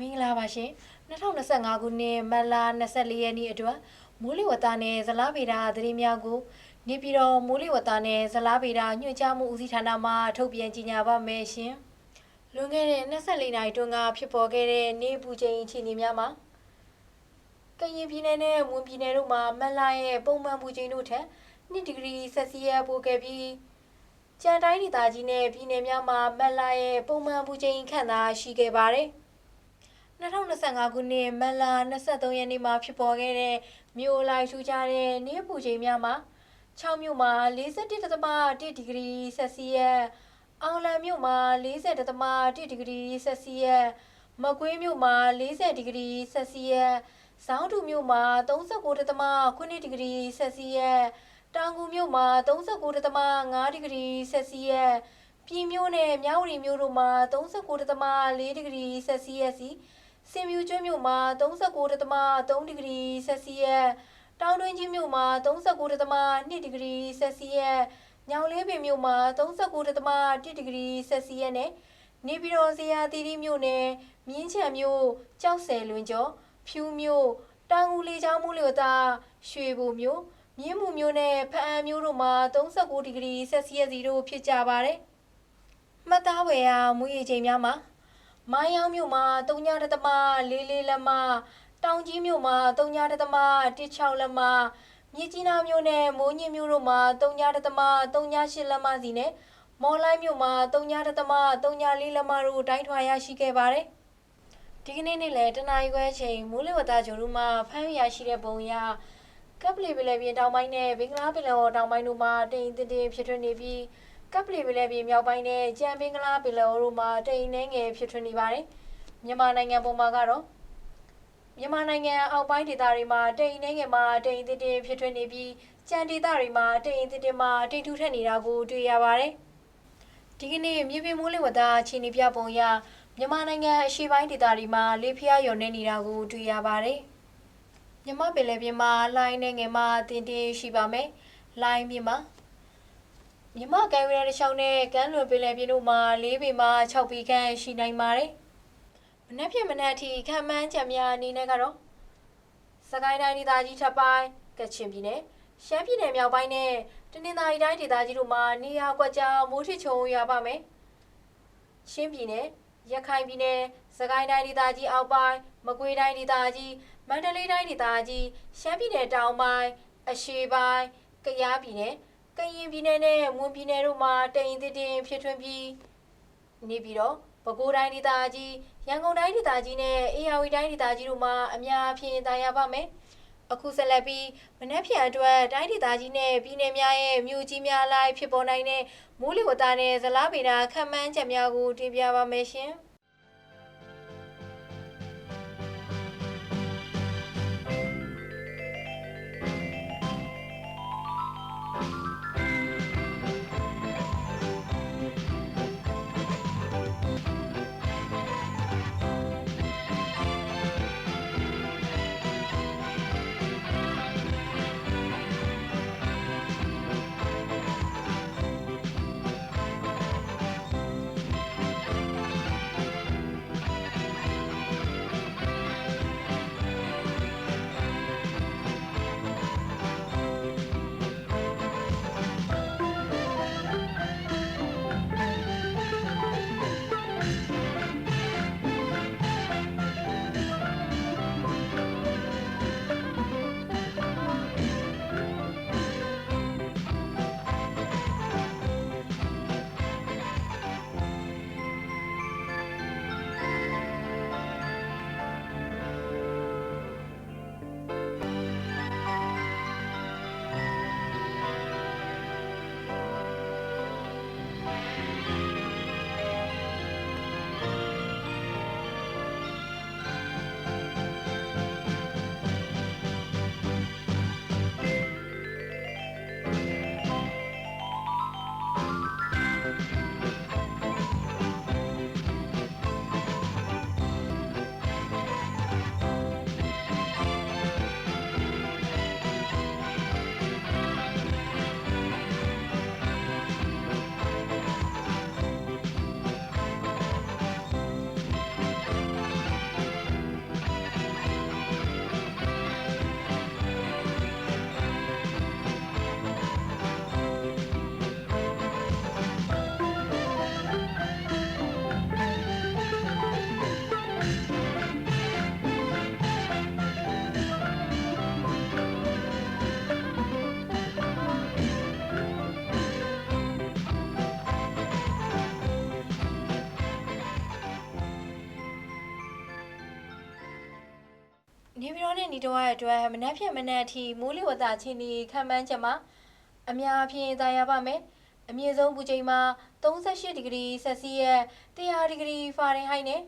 မင်္ဂလာပါရှင်2025ခုနှစ်မတ်လ24ရက်နေ့အတွက်မိုးလေဝသနဲ့ဇလားဗေဒသတင်းများကိုနေပြည်တော်မိုးလေဝသနဲ့ဇလားဗေဒညွှန်ကြားမှုဦးစီးဌာနမှထုတ်ပြန်ကြေညာပါမယ်ရှင်လွန်ခဲ့တဲ့24နာရီတွင်ကဖြစ်ပေါ်ခဲ့တဲ့နေပူချိန်အခြေအနေများမှာကရင်ပြည်နယ်နဲ့မွန်ပြည်နယ်တို့မှာမတ်လရဲ့ပုံမှန်ပူချိန်တို့ထက်2ဒီဂရီဆက်စီယပ်ပိုခဲ့ပြီးကြံတိုင်းဒေသကြီးနဲ့ပြည်နယ်များမှာမတ်လရဲ့ပုံမှန်ပူချိန်ခန့်သာရှိခဲ့ပါတယ် 2025ခုနှစ်မတ်လ23ရက်နေ့မှာဖြစ်ပေါ်ခဲ့တဲ့မြို့လိုက်ထူးခြားတဲ့နေ့ပူချိန်များမှာ6မြို့မှာ41.1ဒီဂရီဆက်စီယပ်အောင်လံမြို့မှာ40.1ဒီဂရီဆက်စီယပ်မကွေးမြို့မှာ40ဒီဂရီဆက်စီယပ်ဇောင်းတူမြို့မှာ39.9ဒီဂရီဆက်စီယပ်တောင်ကူမြို့မှာ39.5ဒီဂရီဆက်စီယပ်ပြည်မြို့နယ်မြဝတီမြို့တို့မှာ39.4ဒီဂရီဆက်စီယပ်စီ စင်မြူကျွန်းမြို့မှာ39.3ဒီဂရီဆက်စီယပ်တောင်တွင်းကြီးမြို့မှာ39.2ဒီဂရီဆက်စီယပ်ညောင်လေးပင်မြို့မှာ39.1ဒီဂရီဆက်စီယပ်နဲ့နေပြည်တော်ဇေယျသီရိမြို့နယ်မြင်းချံမြို့ကြောက်ဆယ်လွင်ကျော်ဖြူမြို့တောင်ဦးလေးချောင်းမှုလျော်တာရွှေဘိုမြို့မြင်းမှုမြို့နဲ့ဖအံမြို့တို့မှာ39ဒီဂရီဆက်စီယပ်စီတို့ဖြစ်ကြပါတယ်မှတ်သားဝယ်ရာမူရည်ချိန်များမှာ မိုင်းယောင်မြို့မှာ3ညတသမ44လက်မတောင်ကြီးမြို့မှာ3ညတသမ16လက်မမြစ်ကြီးနားမြို့နဲ့မိုးညင်းမြို့တို့မှာ3ညတသမ38လက်မစီနဲ့မော်လိုက်မြို့မှာ3ညတသမ34လက်မတို့တိုင်းထွာရရှိခဲ့ပါတယ်ဒီကနေ့နေ့လည်းတနအီခွဲချိန်မိုးလေဝသကြိုတို့မှာဖမ်းရရှိတဲ့ပုံရကပ်ပလီပလယ်ပြင်တောင်ပိုင်းနဲ့ဘင်္ဂလားပင်လယ်အော်တောင်ပိုင်းတို့မှာတိမ်တင်းတင်းဖြစ်ထွန်းနေပြီး ကပ်ပလီပလဲပြည်မြောက်ပိုင်းနဲ့ကြံပင်ကလားပင်လယ်တို့မှာတိမ်နှဲငယ်ဖြစ်ထွန်းနေပါတယ်။မြန်မာနိုင်ငံပေါ်မှာကတော့မြန်မာနိုင်ငံအောက်ပိုင်းဒေသတွေမှာတိမ်နှဲငယ်မှာတိမ်တစ်တစ်ဖြစ်ထွန်းနေပြီးကြံဒေသတွေမှာတိမ်တစ်တစ်မှာတိမ်ထူထက်နေတာကိုတွေ့ရပါတယ်။ဒီကနေ့မြေပြင်မိုးလေဝသအခြေအနေပြပုံရမြန်မာနိုင်ငံအရှေ့ပိုင်းဒေသတွေမှာလေဖျားလျော်နေနေတာကိုတွေ့ရပါတယ်။မြမပင်လယ်ပြင်မှာလိုင်းနဲ့ငယ်မှာတင်တင်ရှိပါမယ်။လိုင်းမြမှာ မြမကံရတဲ့ချောင်းနဲ့ကမ်းလွန်ပင်လယ်ပြင်တို့မှာ၄ပေမှ6ပေခန့်ရှိနိုင်ပါတယ်။မနက်ဖြန်မနက်အထိခံမှန်းချက်များအနေနဲ့ကတော့စကိုင်းတိုင်းဒေသကြီးထပ်ပိုင်းကချင်ပြည်နယ်ရှမ်းပြည်နယ်မြောက်ပိုင်းနဲ့တနင်္သာရီတိုင်းဒေသကြီးတို့မှာနေရာကွက်ကြားမိုးထစ်ချုံရပါမယ်။ရှမ်းပြည်နယ်ရခိုင်ပြည်နယ်စကိုင်းတိုင်းဒေသကြီးအောက်ပိုင်းမကွေးတိုင်းဒေသကြီးမန္တလေးတိုင်းဒေသကြီးရှမ်းပြည်နယ်တောင်ပိုင်းအရှေ့ပိုင်းကယားပြည်နယ် ကရင်ပြည်နယ်နဲ့မွန်ပြည်နယ်တို့မှာတိမ်တစ်တင်ဖြစ်ထွန်းပြီးနေပြီးတော့ပဲခူးတိုင်းဒေသကြီးရန်ကုန်တိုင်းဒေသကြီးနဲ့အေရဝတီတိုင်းဒေသကြီးတို့မှာအများအပြားတာရပါမယ်။အခုဆက်လက်ပြီးမနက်ဖြန်အတွက်တိုင်းဒေသကြီးနဲ့ပြည်နယ်များရဲ့မြို့ကြီးများအလိုက်ဖြစ်ပေါ်နိုင်တဲ့မိုးလေဝသနဲ့ဇလားဗေဒခန့်မှန်းချက်များကိုတင်ပြပါမယ်ရှင်။ တော်နဲ့ညီတော်ရဲ့အတွက်မနက်ဖြန်မနက်အထိမိုးလေဝသအခြေအနေခံမှန်းချက်မှာအများအပြားသာယာပါမယ်အမြင့်ဆုံးပူချိန်မှာ38ဒီဂရီဆက်စီယပ်100ဒီဂရီဖာရင်ဟိုက်နဲ့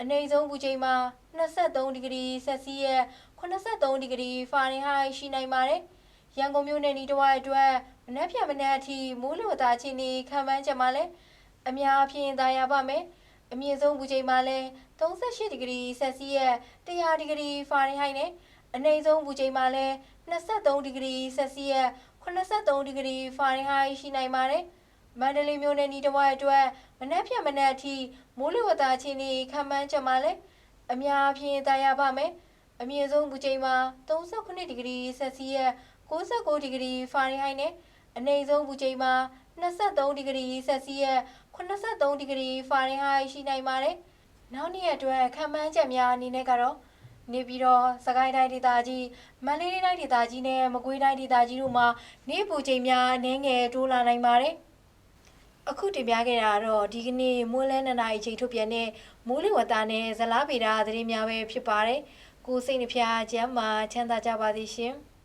အနိမ့်ဆုံးပူချိန်မှာ23ဒီဂရီဆက်စီယပ်83ဒီဂရီဖာရင်ဟိုက်ရှိနိုင်ပါတယ်ရန်ကုန်မြို့နယ်ညီတော်ရဲ့အတွက်မနက်ဖြန်မနက်အထိမိုးလေဝသအခြေအနေခံမှန်းချက်မှာလည်းအများအပြားသာယာပါမယ်အမြင့်ဆုံးပူချိန်မှာလည်း38ဒီဂရီဆက်စီယပ်100ဒီဂရီဖာရင်ဟိုက်နဲ့ အနိမ့်ဆုံးပူချိန်မှာလည်း23ဒီဂရီဆက်စီယပ်83ဒီဂရီဖာရင်ဟိုက်ရှိနိုင်ပါတယ်။မန္တလေးမြို့နယ်ဤတစ်ဝိုက်အတွက်မနက်ဖြန်မနက်အထိမိုးလေဝသအခြေအနေခံမှန်းချက်မှာလည်းအများအပြားသာယာပါမယ်။အမြင့်ဆုံးပူချိန်မှာ38ဒီဂရီဆက်စီယပ်69ဒီဂရီဖာရင်ဟိုက်နဲ့အနိမ့်ဆုံးပူချိန်မှာ23ဒီဂရီဆက်စီယပ်83ဒီဂရီဖာရင်ဟိုက်ရှိနိုင်ပါတယ်။နောက်နေ့အတွက်ခံမှန်းချက်များအနေနဲ့ကတော့ နေပြည်တော်စကိုင်းတိုင်းဒေသကြီးမန္တလေးတိုင်းဒေသကြီးနဲ့မကွေးတိုင်းဒေသကြီးတို့မှာနေပူချိန်များအနည်းငယ်တိုးလာနိုင်ပါတယ်။အခုတင်ပြခဲ့တာကတော့ဒီကနေ့မိုးလဲနှစ်နာရီချိန်ထုတ်ပြန်တဲ့မိုးလေဝသနဲ့ဇလားဗေဒသတင်းများပဲဖြစ်ပါတယ်။ကိုယ်စိတ်နှဖျားချမ်းမာချမ်းသာကြပါသည်ရှင်။